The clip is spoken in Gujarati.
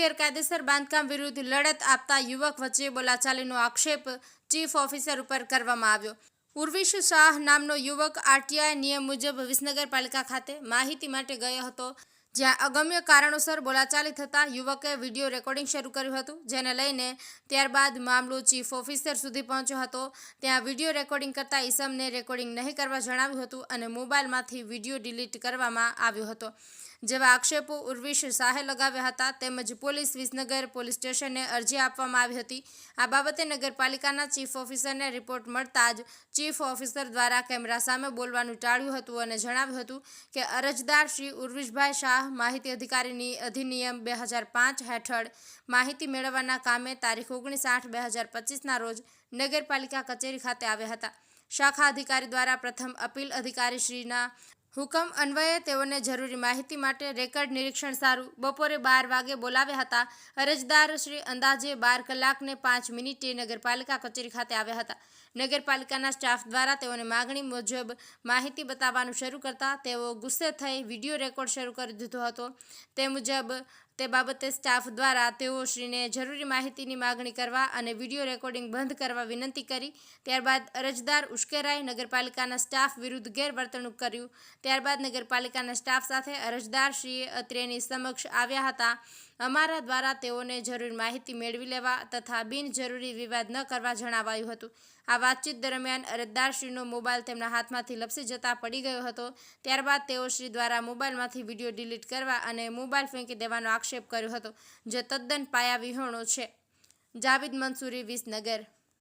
ગેરકાયદેસર બાંધકામ વિરુદ્ધ લડત આપતા યુવક વચ્ચે બોલાચાલીનો આક્ષેપ ચીફ ઓફિસર ઉપર કરવામાં આવ્યો. ઉર્વિશ શાહ નામનો યુવક આરટીઆઈ નિયમ મુજબ વિસનગર પાલિકા ખાતે માહિતી માટે ગયો હતો. જ્યાં અગમ્ય કારણોસર બોલાચાલી થતાં યુવકે વીડિયો રેકોર્ડિંગ શરૂ કર્યું હતું, જેને લઈને ત્યારબાદ મામલો ચીફ ઓફિસર સુધી પહોંચ્યો હતો. ત્યાં વીડિયો રેકોર્ડિંગ કરતા ઈસમને રેકોર્ડિંગ નહીં કરવા જણાવ્યું હતું અને મોબાઈલમાંથી વીડિયો ડિલીટ કરવામાં આવ્યો હતો. જેવા આક્ષેપો ઉર્વિશ શાહે લગાવ્યા હતા તેમજ પોલીસ વિસનગર પોલીસ સ્ટેશને અરજી આપવામાં આવી હતી. આ બાબતે નગરપાલિકાના ચીફ ઓફિસરને રિપોર્ટ મળતા જ ચીફ ઓફિસર દ્વારા કેમેરા સામે બોલવાનું ટાળ્યું હતું અને જણાવ્યું હતું કે અરજદાર શ્રી ઉર્વિશભાઈ શાહ માહિતી અધિકારીની અધિનિયમ બે હજાર પાંચ હેઠળ માહિતી મેળવવાના કામે તારીખ ઓગણીસ આઠ બે હજાર પચીસના રોજ નગરપાલિકા કચેરી ખાતે આવ્યા હતા. શાખા અધિકારી દ્વારા પ્રથમ અપીલ અધિકારી શ્રીના હુકમ અન્વયે તેઓને જરૂરી માહિતી માટે રેકર્ડ નિરીક્ષણ સારું. બપોરે બાર વાગે બોલાવ્યા હતા. અરજદાર શ્રી અંદાજે બાર કલાકને પાંચ મિનિટે નગરપાલિકા કચેરી ખાતે આવ્યા હતા. નગરપાલિકાના સ્ટાફ દ્વારા તેઓને માગણી મુજબ માહિતી બતાવવાનું શરૂ કરતા તેઓ ગુસ્સે થઈ વીડિયો રેકોર્ડ શરૂ કરી દીધો હતો. તે મુજબ તે બાબતે સ્ટાફ દ્વારા તેઓ શ્રીને જરૂરી માહિતીની માગણી કરવા અને વીડિયો રેકોર્ડિંગ બંધ કરવા વિનંતી કરી. ત્યારબાદ અરજદાર ઉશ્કેરાઈ નગરપાલિકાના સ્ટાફ વિરુદ્ધ ગેરવર્તણૂક કર્યું. ત્યારબાદ નગરપાલિકાના સ્ટાફ સાથે અરજદાર શ્રીએ અત્રેની સમક્ષ આવ્યા હતા. અમારા દ્વારા તેઓને જરૂરી માહિતી મેળવી લેવા તથા બિનજરૂરી વિવાદ ન કરવા જણાવાયું હતું. આ વાતચીત દરમિયાન અરજદારશ્રીનો મોબાઈલ તેમના હાથમાંથી લપસી જતા પડી ગયો હતો. ત્યારબાદ તેઓ શ્રી દ્વારા મોબાઈલમાંથી વીડિયો ડિલીટ કરવા અને મોબાઈલ ફેંકી દેવાનો આક્ષેપ કર્યો હતો. જે તદ્દન પાયા વિહોણો છે. જાવિદ મંસૂરી વિસનગર.